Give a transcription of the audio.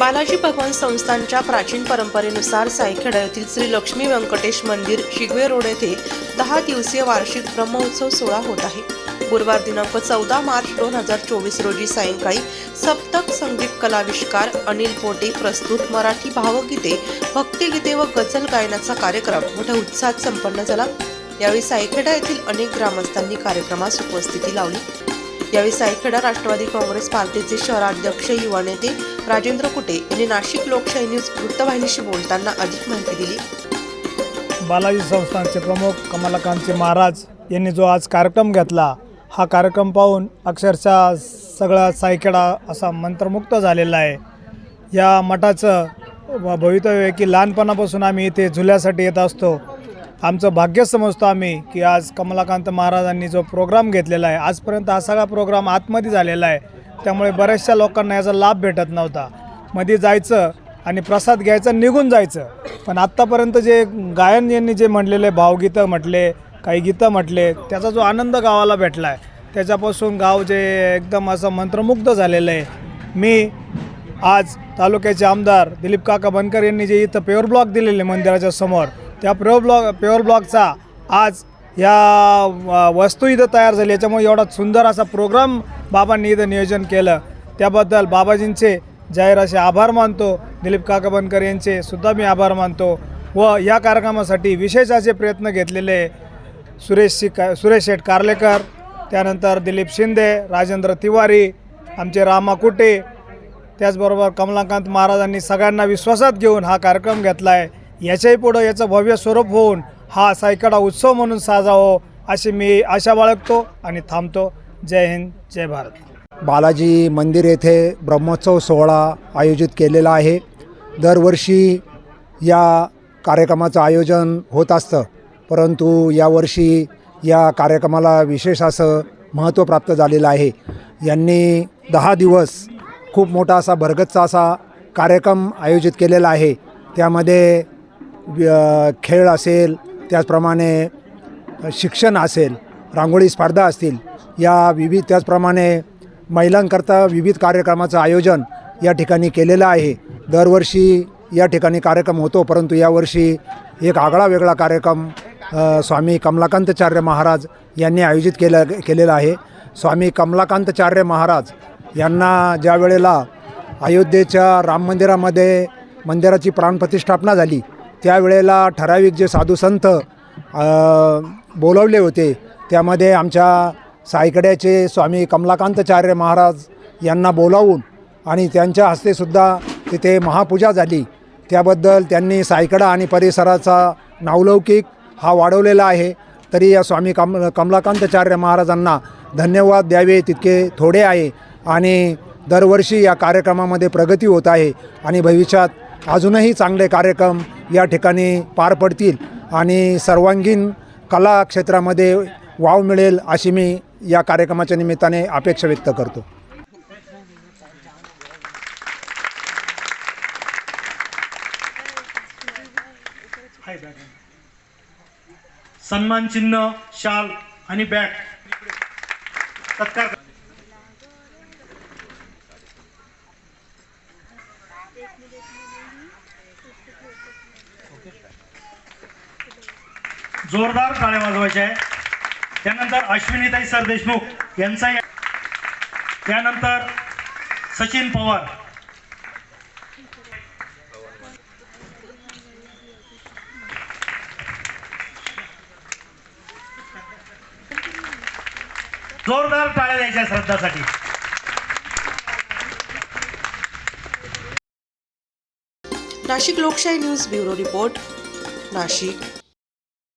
बालाजी भगवान संस्थानच्या प्राचीन परंपरेनुसार सायखेडा येथील श्री लक्ष्मी व्यंकटेश मंदिर शिगवे रोड येथे दहा दिवसीय वार्षिक ब्रह्मोत्सव सोहळा होत आहे. गुरुवार दिनांक चौदा मार्च दोन हजार चोवीस रोजी सायंकाळी सप्तक संगीत कलाविष्कार अनिल पोटे प्रस्तुत मराठी भावगीते भक्तिगीते व गझल गायनाचा कार्यक्रम मोठ्या उत्साहात संपन्न झाला. यावेळी सायखेडा येथील अनेक ग्रामस्थांनी कार्यक्रमास उपस्थिती लावली. यावेळी सायखेडा राष्ट्रवादी काँग्रेस पार्टीचे शहराध्यक्ष युवा नेते राजेंद्र कुटे यांनी नाशिक लोकशाही न्यूज वृत्तवाहिनीशी बोलताना अधिक माहिती दिली. बालाजी संस्थानचे प्रमुख कमलाकांतचे महाराज यांनी जो आज कार्यक्रम घेतला हा कार्यक्रम पाहून अक्षरशः सगळा सायखेडा असा मंत्रमुक्त झालेला आहे. या मठाचं भवितव्य आहे की लहानपणापासून आम्ही इथे झुल्यासाठी येत असतो. आमचं भाग्य समजतो आम्ही की आज कमलाकांत महाराजांनी जो प्रोग्राम घेतलेला आहे आजपर्यंत हा सगळा प्रोग्राम आतमध्ये झालेला आहे. त्यामुळे बऱ्याचशा लोकांना याचा लाभ भेटत नव्हता. मध्ये जायचं आणि प्रसाद घ्यायचा निघून जायचं. पण आत्तापर्यंत जे गायन यांनी जे म्हटलेले भावगीतं म्हटले काही गीतं म्हटले त्याचा जो आनंद गावाला भेटला आहे त्याच्यापासून गाव जे एकदम असं मंत्रमुग्ध झालेलं आहे. मी आज तालुक्याचे आमदार दिलीप काका बनकर यांनी जे इथं पेवर ब्लॉक दिलेले मंदिराच्या समोर त्या पेवर ब्लॉक पेवर ब्लॉकचा आज या वस्तू इथं तयार झाली. याच्यामुळे एवढा सुंदर असा प्रोग्राम बाबांनी इथं नियोजन केलं. त्याबद्दल बाबाजींचे जाहीर असे आभार मानतो. दिलीप काकाबनकर यांचे सुद्धा मी आभार मानतो व या कार्यक्रमासाठी विशेष असे प्रयत्न घेतलेले सुरेश का सुरेश शेठ कार्लेकर त्यानंतर दिलीप शिंदे राजेंद्र तिवारी आमचे रामा कुटे त्याचबरोबर कमलाकांत महाराजांनी सगळ्यांना विश्वासात घेऊन हा कार्यक्रम घेतला आहे याच्याही पुढं याचं भव्य स्वरूप होऊन हा सायकडा उत्सव म्हणून साजावं हो अशी मी आशा बाळगतो आणि थांबतो. जय हिंद जय भारत. बालाजी मंदिर येथे ब्रह्मोत्सव सोहळा आयोजित केलेला आहे. दरवर्षी या कार्यक्रमाचं आयोजन होत असतं. परंतु यावर्षी या कार्यक्रमाला विशेष असं महत्त्व प्राप्त झालेलं आहे. यांनी दहा दिवस खूप मोठा असा भरगतचा असा कार्यक्रम आयोजित केलेला आहे. त्यामध्ये व्य- खेळ असेल त्याचप्रमाणे शिक्षण असेल रांगोळी स्पर्धा असतील या विविध त्याचप्रमाणे महिलांकरता विविध कार्यक्रमाचं आयोजन या ठिकाणी केलेलं आहे. दरवर्षी या ठिकाणी कार्यक्रम होतो परंतु यावर्षी एक आगळा वेगळा कार्यक्रम स्वामी कमलाकांतचार्य महाराज यांनी आयोजित केलं केलेला आहे. स्वामी कमलाकांतचार्य महाराज यांना ज्या वेळेला अयोध्येच्या राम मंदिरामध्ये मंदिराची प्राणप्रतिष्ठापना झाली त्यावेळेला ठराविक जे साधू संत बोलवले होते त्यामध्ये आमच्या सायकड्याचे स्वामी कमलाकांतचार्य महाराज यांना बोलावून आणि त्यांच्या हस्तेसुद्धा तिथे महापूजा झाली. त्याबद्दल त्यांनी सायकडा आणि परिसराचा नावलौकिक हा वाढवलेला आहे. तरी या स्वामी कम कमलाकांतचार्य महाराजांना धन्यवाद द्यावे तितके थोडे आहे. आणि दरवर्षी या कार्यक्रमामध्ये प्रगती होत आहे आणि भविष्यात अजूनही चांगले कार्यक्रम या ठिकाणी पार पडतील. आणि सर्वांगीण कला क्षेत्रामध्ये वाव मिळेल अशी मी या कार्यक्रमाच्या निमित्ताने अपेक्षा व्यक्त करतो. सन्मान चिन्ह शाल आणि बॅट तत्कार जोरदार टाळ्या वाजवायच्या आहे. त्यानंतर अश्विनीताई सरदेशमुख यांचा त्यानंतर सचिन पवार. जोरदार टाळ्या द्यायच्या श्रद्धासाठी. नाशिक लोकशाही न्यूज ब्युरो रिपोर्ट. नाशिक.